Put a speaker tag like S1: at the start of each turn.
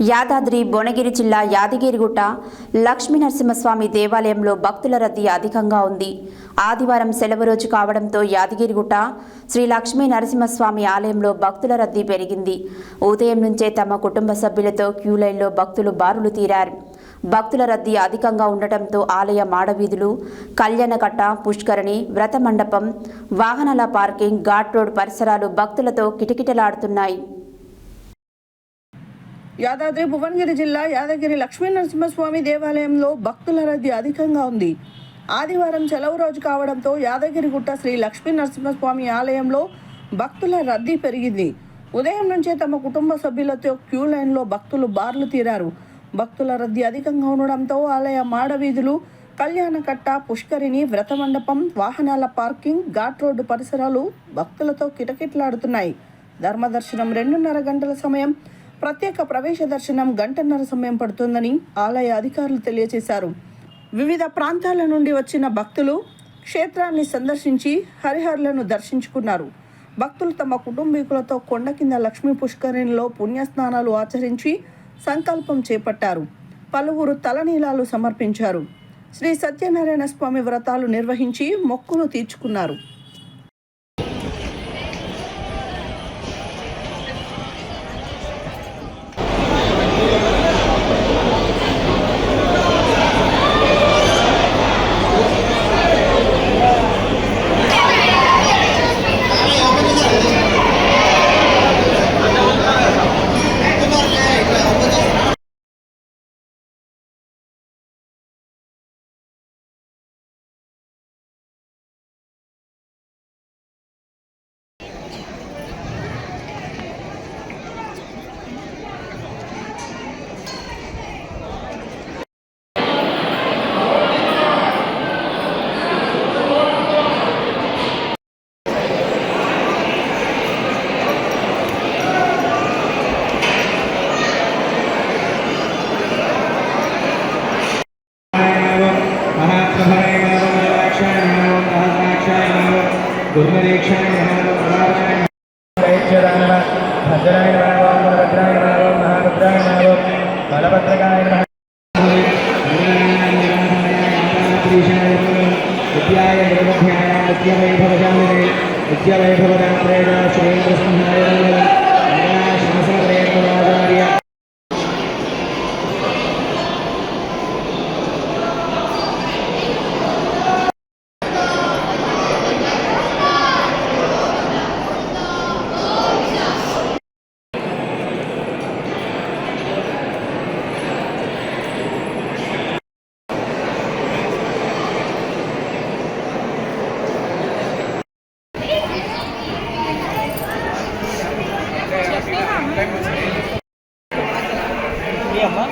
S1: యాదాద్రి భువనగిరి జిల్లా యాదగిరిగుట్ట లక్ష్మీ నరసింహస్వామి దేవాలయంలో భక్తుల రద్దీ అధికంగా ఉంది. ఆదివారం సెలవు రోజు కావడంతో యాదగిరిగుట్ట శ్రీ లక్ష్మీ నరసింహస్వామి ఆలయంలో భక్తుల రద్దీ పెరిగింది. ఉదయం నుంచే తమ కుటుంబ సభ్యులతో క్యూ లైన్లో భక్తులు బారులు తీరారు. భక్తుల రద్దీ అధికంగా ఉండటంతో ఆలయ మాడవీధులు కళ్యాణకట్ట పుష్కరణి వ్రత మండపం వాహనాల పార్కింగ్ ఘాట్ రోడ్ పరిసరాలు భక్తులతో కిటకిటలాడుతున్నాయి.
S2: యాదాద్రి భువనగిరి జిల్లా యాదగిరి లక్ష్మీ నరసింహస్వామి దేవాలయంలో భక్తుల రద్దీ అధికంగా ఉంది. ఆదివారం సెలవు రోజు కావడంతో యాదగిరిగుట్ట శ్రీ లక్ష్మీ నరసింహస్వామి ఆలయంలో భక్తుల రద్దీ పెరిగింది. ఉదయం నుంచే తమ కుటుంబ సభ్యులతో క్యూ లైన్లో భక్తులు బార్లు తీరారు. భక్తుల రద్దీ అధికంగా ఉండడంతో ఆలయ మాడవీధులు కళ్యాణకట్ట పుష్కరిణి వ్రత మండపం వాహనాల పార్కింగ్ ఘాట్ రోడ్డు పరిసరాలు భక్తులతో కిటకిటలాడుతున్నాయి. ధర్మదర్శనం రెండున్నర గంటల సమయం ప్రత్యేక ప్రవేశ దర్శనం గంటన్నర సమయం పడుతుందని ఆలయ అధికారులు తెలియజేశారు. వివిధ ప్రాంతాల నుండి వచ్చిన భక్తులు క్షేత్రాన్ని సందర్శించి హరిహరులను దర్శించుకున్నారు. భక్తులు తమ కుటుంబీకులతో కొండ కింద లక్ష్మీ పుష్కరిణిలో పుణ్యస్నానాలు ఆచరించి సంకల్పం చేపట్టారు. పలువురు తలనీలాలు సమర్పించారు. శ్రీ సత్యనారాయణ స్వామి వ్రతాలు నిర్వహించి మొక్కులు తీర్చుకున్నారు.
S3: విద్యాయ నిర్మధ్యాయ నిత్యవైభవశాలిని నిత్యవైభవరాత్రేణ శ్రీకృష్ణాయ అమ్మా?